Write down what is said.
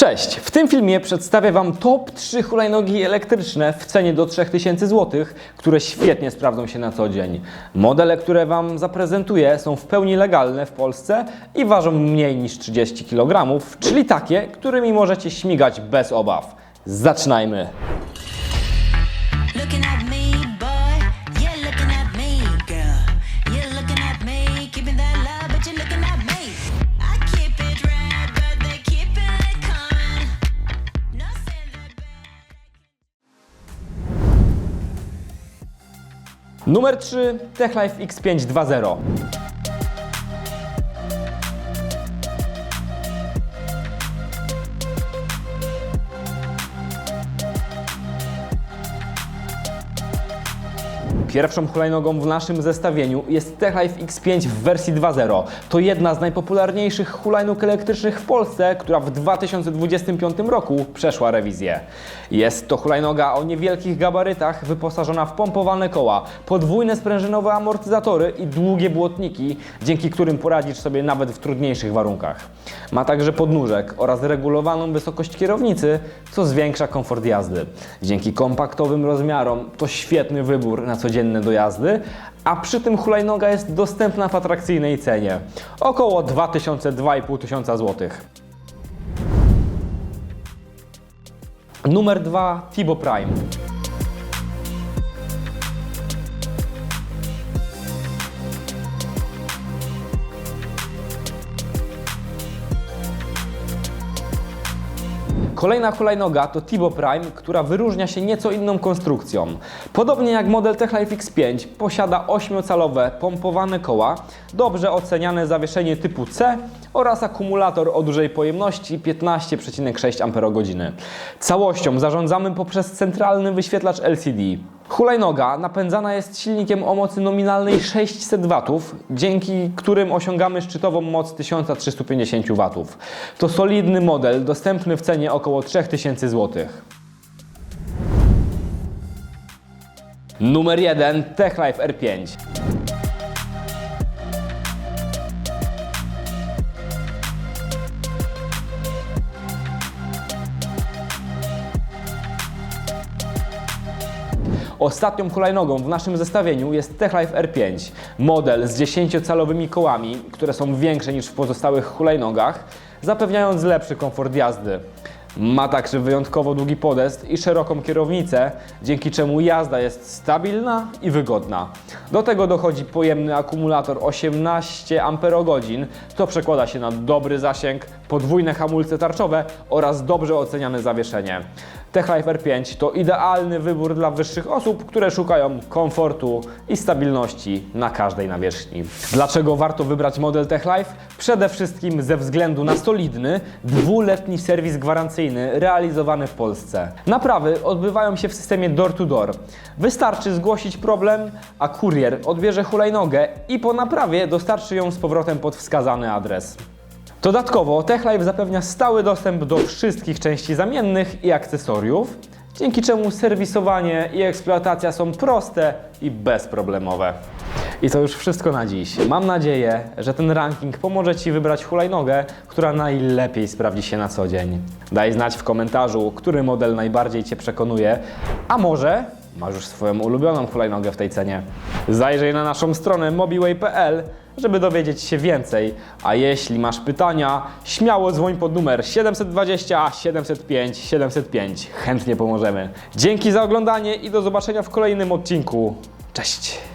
Cześć! W tym filmie przedstawię Wam top 3 hulajnogi elektryczne w cenie do 3000 zł, które świetnie sprawdzą się na co dzień. Modele, które Wam zaprezentuję są w pełni legalne w Polsce i ważą mniej niż 30 kg, czyli takie, którymi możecie śmigać bez obaw. Zaczynajmy! Numer 3 TechLife X5 2.0 Pierwszą hulajnogą w naszym zestawieniu jest TechLife X5 w wersji 2.0. To jedna z najpopularniejszych hulajnóg elektrycznych w Polsce, która w 2025 roku przeszła rewizję. Jest to hulajnoga o niewielkich gabarytach, wyposażona w pompowane koła, podwójne sprężynowe amortyzatory i długie błotniki, dzięki którym poradzisz sobie nawet w trudniejszych warunkach. Ma także podnóżek oraz regulowaną wysokość kierownicy, co zwiększa komfort jazdy. Dzięki kompaktowym rozmiarom to świetny wybór na dojazdy, a przy tym hulajnoga jest dostępna w atrakcyjnej cenie około 2000-2500 tysiąca złotych. Numer 2 Tibo Prime. Kolejna hulajnoga to Tibo Prime, która wyróżnia się nieco inną konstrukcją. Podobnie jak model TechLife X5 posiada 8-calowe pompowane koła, dobrze oceniane zawieszenie typu C oraz akumulator o dużej pojemności 15,6 Ah. Całością zarządzamy poprzez centralny wyświetlacz LCD. Hulajnoga napędzana jest silnikiem o mocy nominalnej 600 W, dzięki którym osiągamy szczytową moc 1350 W. To solidny model, dostępny w cenie około 3000 zł. Numer 1 TechLife R5. Ostatnią hulajnogą w naszym zestawieniu jest TechLife R5. Model z 10-calowymi kołami, które są większe niż w pozostałych hulajnogach, zapewniając lepszy komfort jazdy. Ma także wyjątkowo długi podest i szeroką kierownicę, dzięki czemu jazda jest stabilna i wygodna. Do tego dochodzi pojemny akumulator 18 Ah, co przekłada się na dobry zasięg, podwójne hamulce tarczowe oraz dobrze oceniane zawieszenie. TechLife R5 to idealny wybór dla wyższych osób, które szukają komfortu i stabilności na każdej nawierzchni. Dlaczego warto wybrać model TechLife? Przede wszystkim ze względu na solidny, dwuletni serwis gwarancyjny realizowany w Polsce. Naprawy odbywają się w systemie door-to-door. Wystarczy zgłosić problem, a kurier odbierze hulajnogę i po naprawie dostarczy ją z powrotem pod wskazany adres. Dodatkowo TechLife zapewnia stały dostęp do wszystkich części zamiennych i akcesoriów, dzięki czemu serwisowanie i eksploatacja są proste i bezproblemowe. I to już wszystko na dziś. Mam nadzieję, że ten ranking pomoże Ci wybrać hulajnogę, która najlepiej sprawdzi się na co dzień. Daj znać w komentarzu, który model najbardziej Cię przekonuje, a może masz już swoją ulubioną hulajnogę w tej cenie. Zajrzyj na naszą stronę mobiway.pl, żeby dowiedzieć się więcej. A jeśli masz pytania, śmiało dzwoń pod numer 720 705 705. Chętnie pomożemy. Dzięki za oglądanie i do zobaczenia w kolejnym odcinku. Cześć!